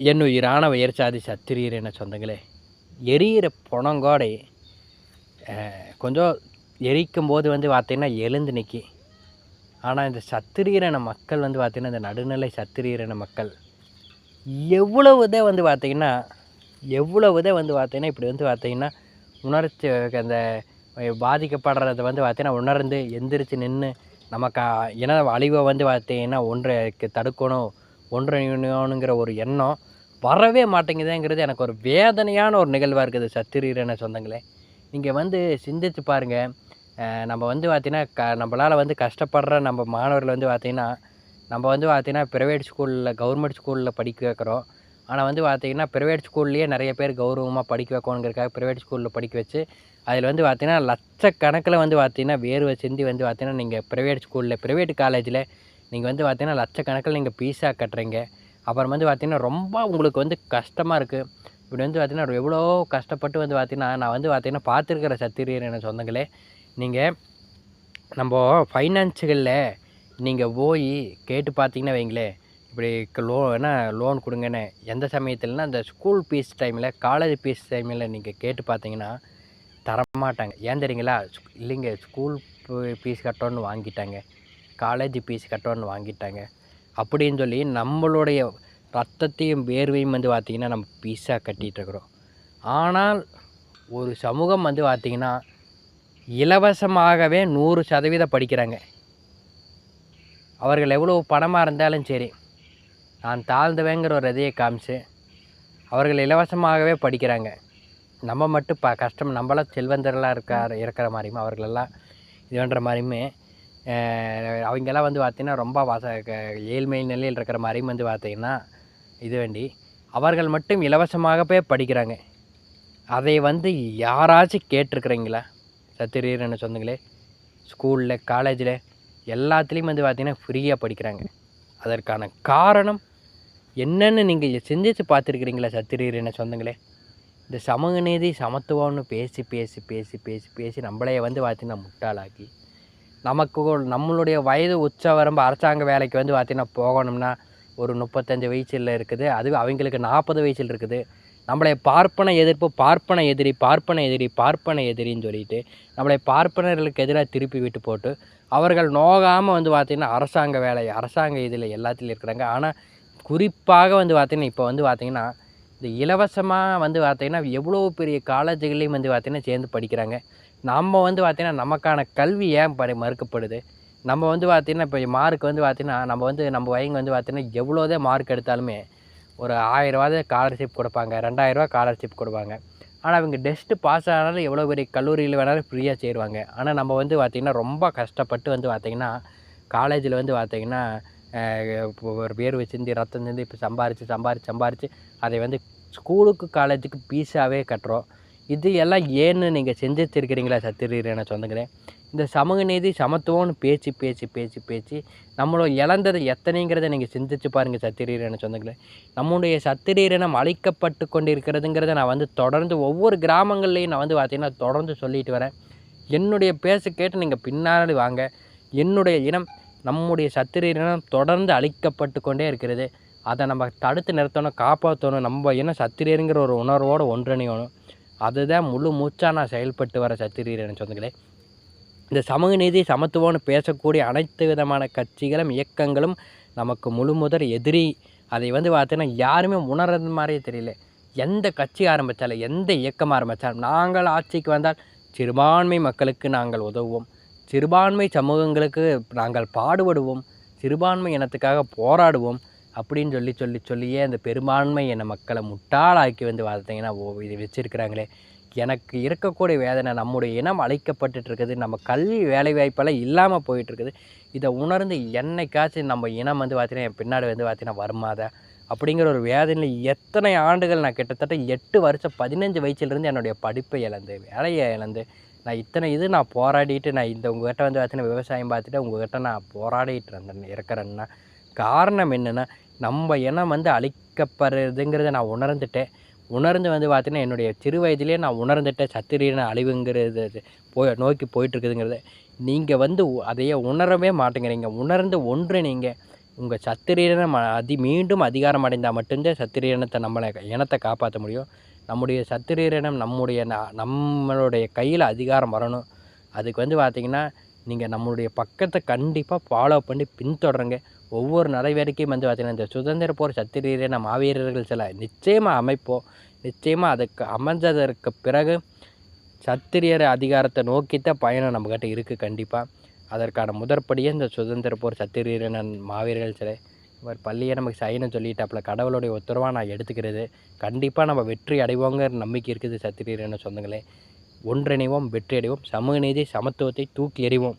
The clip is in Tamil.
என் உயிரான உயர்ச்சாதி சத்திரியர் என சொந்தங்களே. எரியிற புணங்கோடை கொஞ்சம் எரிக்கும் போது வந்து பார்த்திங்கன்னா எழுந்து நிற்கி ஆனால் இந்த சத்திரியரான மக்கள் வந்து பார்த்திங்கன்னா இந்த நடுநிலை சத்திரியரான மக்கள் எவ்வளவுதே வந்து பார்த்திங்கன்னா எவ்வளவுதே வந்து பார்த்திங்கன்னா இப்படி வந்து பார்த்திங்கன்னா உணர்ச்சி அந்த பாதிக்கப்படுறத வந்து பார்த்திங்கன்னா உணர்ந்து எந்திரிச்சு நின்று நமக்கு ஏன்னா அழிவை வந்து பார்த்திங்கன்னா ஒன்றைக்கு தடுக்கணும் ஒன்றிணையணுங்கிற ஒரு எண்ணம் வரவே மாட்டேங்குதுங்கிறது எனக்கு ஒரு வேதனையான ஒரு நிகழ்வாக இருக்குது சத்திரியரான சொந்தங்களே. நீங்கள் வந்து சிந்திச்சு பாருங்கள் நம்ம வந்து பார்த்திங்கன்னா க நம்மளால் வந்து கஷ்டப்படுற நம்ம மாணவர்கள் வந்து பார்த்திங்கன்னா நம்ம வந்து பார்த்திங்கன்னா ப்ரைவேட் ஸ்கூலில் கவர்மெண்ட் ஸ்கூலில் படிக்க வைக்கிறோம். ஆனால் வந்து பார்த்திங்கன்னா ப்ரைவேட் ஸ்கூல்லேயே நிறைய பேர் கௌரவமாக படிக்க வைக்கணுங்கிறக்காக ப்ரைவேட் ஸ்கூலில் படிக்க வச்சு அதில் வந்து பார்த்திங்கன்னா லட்சக்கணக்கில் வந்து பார்த்திங்கன்னா வேர்வை சிந்தி வந்து பார்த்திங்கன்னா நீங்கள் ப்ரைவேட் ஸ்கூலில் ப்ரைவேட் காலேஜில் நீங்கள் வந்து பார்த்திங்கன்னா லட்சக்கணக்கில் நீங்கள் பீஸாக கட்டுறீங்க. அப்புறம் வந்து பார்த்திங்கன்னா ரொம்ப உங்களுக்கு வந்து கஷ்டமாக இருக்குது இப்படி வந்து பார்த்திங்கன்னா எவ்வளோ கஷ்டப்பட்டு வந்து பார்த்திங்கன்னா நான் வந்து பார்த்திங்கன்னா பார்த்துருக்கிற சத்திரியர் என சொந்தங்களே நீங்கள் நம்ம ஃபைனான்ஸுகளில் நீங்கள் போய் கேட்டு பார்த்தீங்கன்னா வைங்களேன் இப்படி லோ என்ன லோன் கொடுங்கன்னு எந்த சமயத்துலனா அந்த ஸ்கூல் ஃபீஸ் டைமில் காலேஜ் ஃபீஸ் டைமில் நீங்கள் கேட்டு பார்த்தீங்கன்னா தரமாட்டாங்க. ஏன் தெரியுங்களா? இல்லைங்க ஸ்கூல் ஃபீஸ் கட்டோன்னு வாங்கிட்டாங்க. காலேஜ் ஃபீஸ் கட்டோன்னு வாங்கிட்டாங்க. அப்படின்னு சொல்லி நம்மளுடைய ரத்தத்தையும் வேர்வையும் வந்து பார்த்திங்கன்னா நம்ம பீஸாக கட்டிகிட்ருக்குறோம் ஆனால் ஒரு சமூகம் வந்து பார்த்திங்கன்னா இலவசமாகவே நூறு சதவீதம் படிக்கிறாங்க. அவர்கள் எவ்வளோ பணமாக இருந்தாலும் சரி நான் தாழ்ந்தவேங்கிற ஒரு இதையை காமிச்சு அவர்கள் இலவசமாகவே படிக்கிறாங்க. நம்ம மட்டும் ப கஷ்டம் நம்மளாம் செல்வந்தர்களாக இருக்கார் இருக்கிற மாதிரியும்? அவர்களெல்லாம் இது பண்ணுற மாதிரியுமே அவங்கெல்லாம் வந்து பார்த்திங்கன்னா ரொம்ப வச க- ஏழ்மை நிலையில் இருக்கிற மாதிரியும் வந்து பார்த்திங்கன்னா இது வேண்டி. அவர்கள் மட்டும் இலவசமாகவே படிக்கிறாங்க. அதை வந்து யாராச்சும் கேட்டிருக்கிறீங்களா? சத்திரியர்னு சொந்தங்களே ஸ்கூலில் காலேஜில் எல்லாத்துலேயும் வந்து பார்த்திங்கன்னா ஃப்ரீயாக படிக்கிறாங்க. அதற்கான காரணம் என்னென்னு நீங்கள் சிந்திச்சு பார்த்துருக்கிறீங்களா? சத்திரீர் என்ன சொந்தங்களே இந்த சமூக நீதி சமத்துவம்னு பேசி பேசி பேசி பேசி பேசி நம்மளைய வந்து பார்த்திங்கன்னா முட்டாளாக்கி நமக்கு நம்மளுடைய வயது உச்ச வரம்பு அரசாங்க வேலைக்கு வந்து பார்த்திங்கன்னா போகணும்னா ஒரு முப்பத்தஞ்சு வயசில் இருக்குது. அது அவங்களுக்கு நாற்பது வயசில் இருக்குது. நம்மளை பார்ப்பன எதிர்ப்பு பார்ப்பன எதிரி பார்ப்பன எதிரி பார்ப்பன எதிரின்னு சொல்லிட்டு நம்மளை பார்ப்பனர்களுக்கு எதிராக திருப்பி விட்டு போட்டு அவர்கள் நோகாமல் வந்து பார்த்திங்கன்னா அரசாங்க வேலை அரசாங்க இதில் எல்லாத்துலேயும் இருக்கிறாங்க. ஆனால் குறிப்பாக வந்து பார்த்திங்கன்னா இப்போ வந்து பார்த்திங்கன்னா இந்த இலவசமாக வந்து பார்த்திங்கன்னா எவ்வளோ பெரிய காலேஜுகள்லேயும் வந்து பார்த்திங்கன்னா சேர்ந்து படிக்கிறாங்க. நம்ம வந்து பார்த்திங்கன்னா நமக்கான கல்வி ஏன் படி மறுக்கப்படுது? நம்ம வந்து பார்த்திங்கன்னா இப்போ மார்க் வந்து பார்த்திங்கன்னா நம்ம வந்து நம்ம வயங்க வந்து பார்த்திங்கன்னா எவ்வளோதே மார்க் எடுத்தாலுமே ஒரு ஆயிரரூவாதே ஸ்காலர்ஷிப் கொடுப்பாங்க ரெண்டாயிரரூவா ஸ்காலர்ஷிப் கொடுப்பாங்க. ஆனால் அவங்க டெஸ்ட்டு பாஸ் ஆனாலும் எவ்வளோ பெரிய கல்லூரியில் வேணாலும் ஃப்ரீயாக சேருவாங்க. ஆனால் நம்ம வந்து பார்த்திங்கன்னா ரொம்ப கஷ்டப்பட்டு வந்து பார்த்திங்கன்னா காலேஜில் வந்து பார்த்திங்கன்னா ஒரு வேர்வை சிந்தி ரத்தம் சிந்தி இப்போ சம்பாரித்து சம்பாரித்து சம்பாரித்து அதை வந்து ஸ்கூலுக்கு காலேஜுக்கு பீஸாகவே கட்டுறோம். இது எல்லாம் ஏன்னு நீங்கள் செஞ்சுருக்கிறீங்களா சத்திரீரனை என சொந்தங்களே? இந்த சமூக நீதி சமத்துவம்னு பேச்சு பேச்சு பேச்சு பேச்சு நம்மளோட இழந்தது எத்தனைங்கிறத நீங்கள் சிந்திச்சு பாருங்கள் சத்திரீரனை என சொந்தங்களே. நம்முடைய சத்திரீரனம் அழிக்கப்பட்டு கொண்டிருக்கிறதுங்கிறத நான் வந்து தொடர்ந்து ஒவ்வொரு கிராமங்கள்லேயும் நான் வந்து பார்த்திங்கன்னா தொடர்ந்து சொல்லிட்டு வரேன். என்னுடைய பேச கேட்டு நீங்கள் பின்னாடி வாங்க. என்னுடைய இனம் நம்முடைய சத்திரியரினம் தொடர்ந்து அழிக்கப்பட்டு கொண்டே இருக்கிறது. அதை நம்ம தடுத்து நிறுத்தணும் காப்பாற்றணும் நம்ம என்ன சத்திரியருங்கிற ஒரு உணர்வோடு ஒன்றிணையணும். அதுதான் முழு மூச்சாக நான் செயல்பட்டு வர சத்திரியரன் சொந்தங்களே. இந்த சமூக நீதி சமத்துவம்னு பேசக்கூடிய அனைத்து விதமான கட்சிகளும் இயக்கங்களும் நமக்கு முழு முதல் எதிரி. அதை வந்து பார்த்தீங்கன்னா யாருமே உணர்றது மாதிரியே தெரியல. எந்த கட்சி ஆரம்பித்தாலும் எந்த இயக்கம் ஆரம்பித்தாலும் நாங்கள் ஆட்சிக்கு வந்தால் சிறுபான்மை மக்களுக்கு நாங்கள் உதவுவோம். சிறுபான்மை சமூகங்களுக்கு நாங்கள் பாடுபடுவோம் சிறுபான்மை இனத்துக்காக போராடுவோம் அப்படின்னு சொல்லி சொல்லி சொல்லியே அந்த பெரும்பான்மை இன மக்களை முட்டாளாக்கி வந்து பார்த்தீங்கன்னா ஓ இது வச்சுருக்கிறாங்களே. எனக்கு இருக்கக்கூடிய வேதனை நம்முடைய இனம் அழைக்கப்பட்டுட்டு இருக்குது நம்ம கல்வி வேலைவாய்ப்பெல்லாம் இல்லாமல் போயிட்டுருக்குது. இதை உணர்ந்து என்னைக்காச்சும் நம்ம இனம் வந்து பார்த்தீங்கன்னா என் பின்னாடி வந்து பார்த்தீங்கன்னா வருமாத? அப்படிங்கிற ஒரு வேதனையில் எத்தனை ஆண்டுகள் நான் கிட்டத்தட்ட எட்டு வருஷம் பதினஞ்சு வயசுலேருந்து என்னுடைய படிப்பை இழந்து வேலையை இழந்து நான் இத்தனை இது நான் போராடிட்டு நான் இந்த உங்ககிட்ட வந்து பார்த்தீங்கன்னா விவசாயம் பார்த்துட்டு உங்ககிட்ட நான் போராடிட்டு இருந்தேன் இருக்கிறேன்னா. காரணம் என்னென்னா நம்ம இனம் வந்து அழிக்கப்படுறதுங்கிறத நான் உணர்ந்துட்டேன். உணர்ந்து வந்து பார்த்தீங்கன்னா என்னுடைய சிறு வயதிலே நான் உணர்ந்துட்டேன் சத்திரியன அழிவுங்கிறது அது போய் நோக்கி போயிட்டுருக்குதுங்கிறத. நீங்கள் வந்து அதையே உணரவே மாட்டேங்கிறீங்க. உணர்ந்து ஒன்று நீங்கள் உங்கள் சத்திரியனம் அதி மீண்டும் அதிகாரம் அடைந்தால் மட்டும்தான் சத்திரியனத்தை நம்மளை இனத்தை காப்பாற்ற முடியும். நம்முடைய சத்திரியரிடம் நம்முடைய ந- நம்மளுடைய கையில் அதிகாரம் வரணும். அதுக்கு வந்து பார்த்திங்கன்னா நீங்கள் நம்மளுடைய பக்கத்தை கண்டிப்பாக ஃபாலோ பண்ணி பின்தொடருங்க. ஒவ்வொரு நடவடிக்கையும் வந்து பார்த்திங்கன்னா இந்த சுதந்திர போர் சத்திரியன மாவீரர்கள் சில நிச்சயமாக அமைப்போம். நிச்சயமாக அதுக்கு அமைஞ்சதற்கு பிறகு சத்திரியர் அதிகாரத்தை நோக்கித்தான் பயணம் நம்மக்கிட்ட இருக்குது கண்டிப்பாக அதற்கான முதற்படியே இந்த சுதந்திர போர் சத்திரியரன் மாவீரர்கள் சிலை இவர் பள்ளியை நமக்கு சைன்னு சொல்லிட்டாப்புல. கடவுளுடைய உத்தரவாக நான் எடுத்துக்கிறது. கண்டிப்பாக நம்ம வெற்றி அடைவோங்கிற நம்பிக்கை இருக்குது சத்திரியரன சொந்தங்களே. ஒன்றிணைவோம் வெற்றி அடைவோம். சமூக நீதி சமத்துவத்தை தூக்கி எறிவோம்.